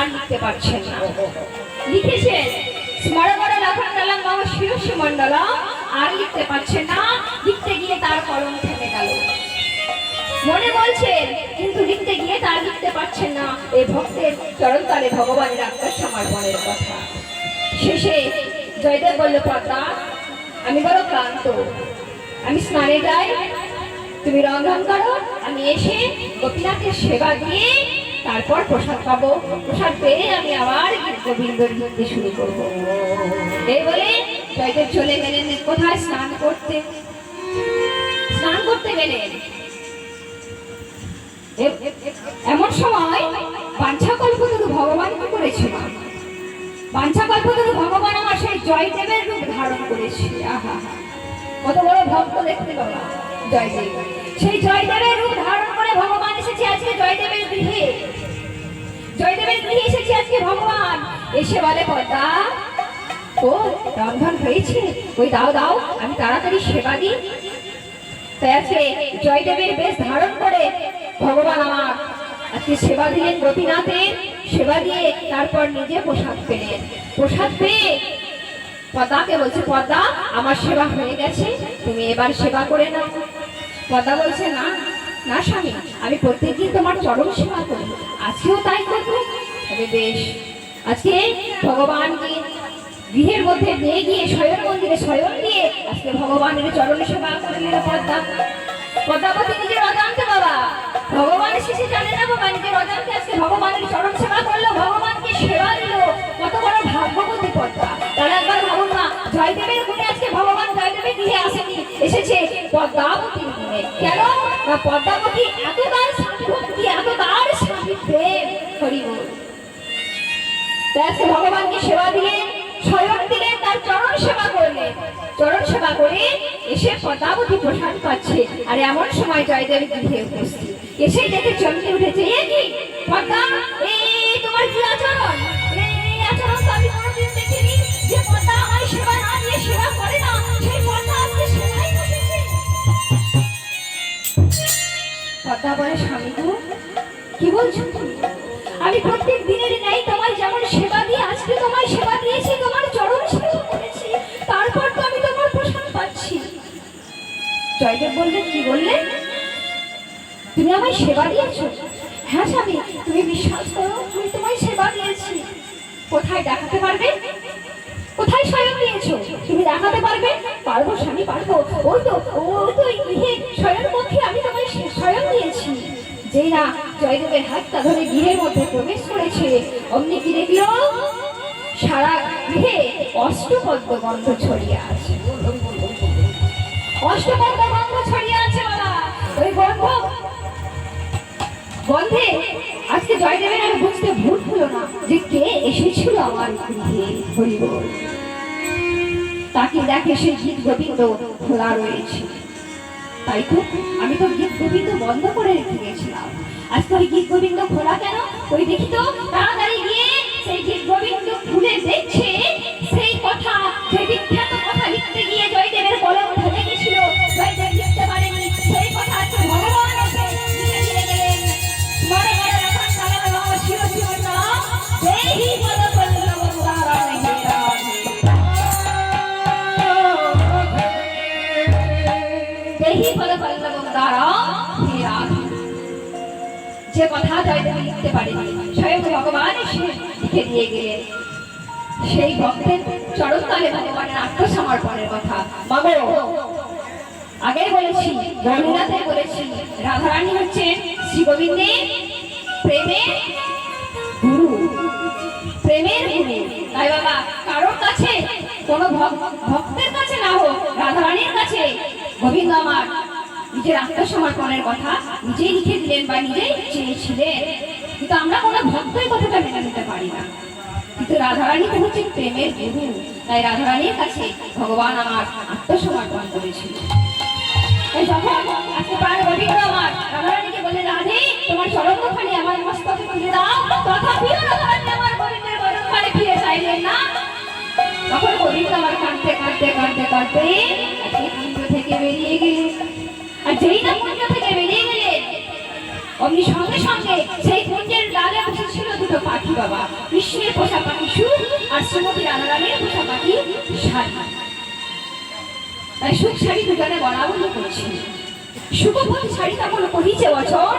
আর লিখতে পারছেন লিখেছেন স্মরণগড় লখনডালাম বাবা শিরস্য মণ্ডলা, আর লিখতে পারছেন না। লিখতে গিয়ে তার কলম থেমে গেল। মনে বলছেন, কিন্তু লিখতে গিয়ে তার লিখতে পারছেন না। এই ভক্তের চরণতলে ভগবানের আত্মার সমর্পণের কথা। শেষে জয়দেব বলল, পদ্মা, আমি বড় ক্লান্ত। আমি স্নানে যাই, তুমি রন্ধন করো, আমি এসে গোপীনাথের সেবা দিয়ে তারপর প্রসাদ পাবো। প্রসাদ পেয়ে আমি আবার গোবিন্দ লিখতে শুরু করব। এই বলে জয়দেব চলে গেলেন কোথায়? স্নান করতে। স্নান করতে গেলেন। এমন সময় বাঞ্ছা কল্পতরু ভগবান করেছিল বাঞ্ছা কল্পতরু ভগবান আমার সেই জয়দেবের রূপ ধারণ করেছে। আহা কত বড় ভক্ত দেখতে বাবা জয়দেব সেই জয়দেবের রূপ ধারণ করে ভগবান এসে বলে, পদ্মা, ও, রন্ধন হয়েছে? ওই দাও দাও, আমি তাড়াতাড়ি সেবা দিই। তাই আজকে জয়দেবের বেশ ধারণ করে ভগবান আমার আজকে সেবা দিলেন গোপীনাথের সেবা দিয়ে তারপর নিজে প্রসাদ পেলেন। প্রসাদ পেয়ে পদ্মাকে বলছে, পদ্মা, আমার সেবা হয়ে গেছে, তুমি এবার সেবা করে নাও। পদ্মা বলছে, না না স্বামী, আমি প্রত্যেকদিন তোমার চরম সেবা করি, আজকেও তাই করব। তবে বেশ আজকে ভগবানকে গৃহের মধ্যে নিয়ে গিয়ে স্বয়ং মন্দিরে স্বয়ং দিয়ে আজকে ভগবানের চরণ সেবা করলেন পদ্মা। পদ্মাবতী নিজের অজান্তে বাবা। ভগবান শেষে জানে না বাবা, নিজের অজান্তে আজকে ভগবানের চরণ সেবা করল, ভগবানকে সেবা দিল। কত বড় ভাগ্যবতী পদ্মা। তাহলে একবার ভাবুন না জয়দেবের গুণে আজকে ভগবান জয়দেবের গৃহে আসেনি, এসেছে পদ্মাবতীর গুণে। কেন? না পদ্মাবতী এত তার সেবা দিলেন স্বয়ং দিলেন তার চরণ সেবা করলেন চরণ সেবা করে এসে পদ্মাবতী প্রসাদ পাচ্ছে। আর এমন সময় জয়দেব গৃহে উপস্থিত। এসে দেখে চমকে উঠেছে, এ কি? পদ্মা তোমার কি আচরণ? আচরণ তো আমি যে আমার সেবা না দিয়ে সেবা করে না। সেই আজকে বলে, স্বামী কি বলছো তুমি? আমি প্রত্যেক দিনের ন্যায় তোমার যেমন সেবা আজকে তোমার সেবা দিয়েছি, তোমার চরণ সেবা করেছি। তারপর তো আমি তোমার প্রসাদ পাচ্ছি। জয়দেব বললেন, কি বললেন তুমি আমায় সেবা দিয়েছ? হ্যাঁ স্বামী, তুমি বিশ্বাস করো, আমি তোমায় সেবা দিয়েছি। কোথায় দেখাতে পারবে? কোথায় স্বয়ং দিয়েছ? তুমি দেখাতে পারবে? পারব স্বামী, পারব। ওই তো ওই তো গৃহে, স্বয়ং পক্ষে আমি তোমায় স্বয়ং দিয়েছি। যেই না জয়দেবের হাতটা ধরে গৃহের মধ্যে প্রবেশ করেছে, অমনি কি দেখল? সারা গৃহে অষ্টপদ্ম গন্ধ ছড়িয়ে আছে। অষ্টপদ্ম গন্ধ ছড়িয়ে আছে বাবা। ওই গন্ধ। গন্ধে আজকে জয়দেবের আর বুঝতে ভুল হলো না যে কে এসেছিল আমার গৃহে তাকে দেখে সেই গীত গোবিন্দ খোলা রয়েছে। তাই তো আমি তো গীত গোবিন্দ বন্ধ করে রেখে গেছিলাম। আজকে ওই গীত গোবিন্দ খোলা কেন? ওই দেখি তো তাড়াতাড়ি গিয়ে সেই গীত গোবিন্দ খুলে দেখছে, সেই কথা, সেই লিখতে গিয়ে জয়দেবের কলম ধরে গেছিল। লিখতে পারেনি, সেই কথা আজকে ভগবান এসে লিখে দিয়ে যে কথা জয়দেব লিখতে পারেনি দিয়ে গেলেন। সেই ভক্তের চরণতলে ভগবানের আত্মসমর্পণের কথা। মাগো আগে বলেছি, রবীন্দ্রনাথে বলেছি, রাধারানী হচ্ছেন শ্রী গোবিন্দের প্রেমের গুরু। প্রেমের গুরু। তাই বাবা, কারোর কাছে কোনো ভক- ভক্তের কাছে না হোক, রাধারানীর কাছে গোবিন্দ আমার নিজের আত্মসমর্পণের কথা নিজেই লিখে দিলেন বা নিজেই চেয়েছিলেন। কিন্তু আমরা কোনো ভক্তের কথাটা মেনে নিতে পারি না। কিন্তু রাধারানী তো হচ্ছে প্রেমের গুরু। তাই রাধারানীর কাছে ভগবান আমার আত্মসমর্পণ করেছিল। বরণখানে ফিরে চাইলেন না। তখন আমার কাঁদতে কাঁদতে কাঁদতে কাঁদতে বেরিয়ে আর বেরিয়ে সঙ্গে সঙ্গে সুখ শাড়ি দুজনে বরাবরই করছি। সুখপতি শাড়ি তখন কহিছে বছর?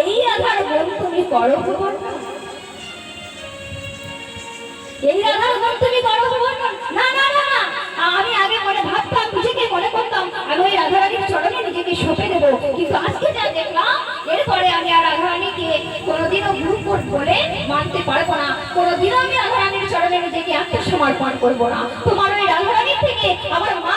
এই আধার মন তুমি করো এই রাধার মন তুমি করো না? না না আমি আগে মনে ভাবতাম, নিজেকে মনে করতাম, আমি ওই রাধারানীর চরণে নিজেকে সঁপে দেবো। কিন্তু আজকে যা দেখলাম, এরপরে আমি আর রাধারানীকে কোনোদিনও গ্রুপ বলে মানতে পারব না। কোনোদিনও আমি রাধারানীর চরণে নিজেকে আত্মসমর্পণ করব না। তোমার ওই রাধারানীর থেকে আমার মা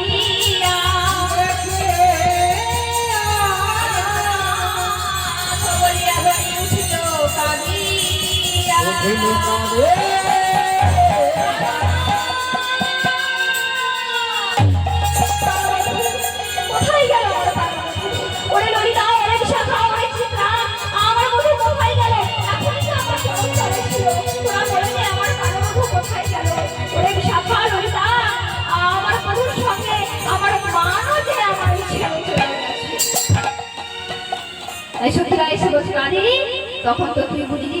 তাই এসে বলছে রানী তখন তো তুই বুঝলি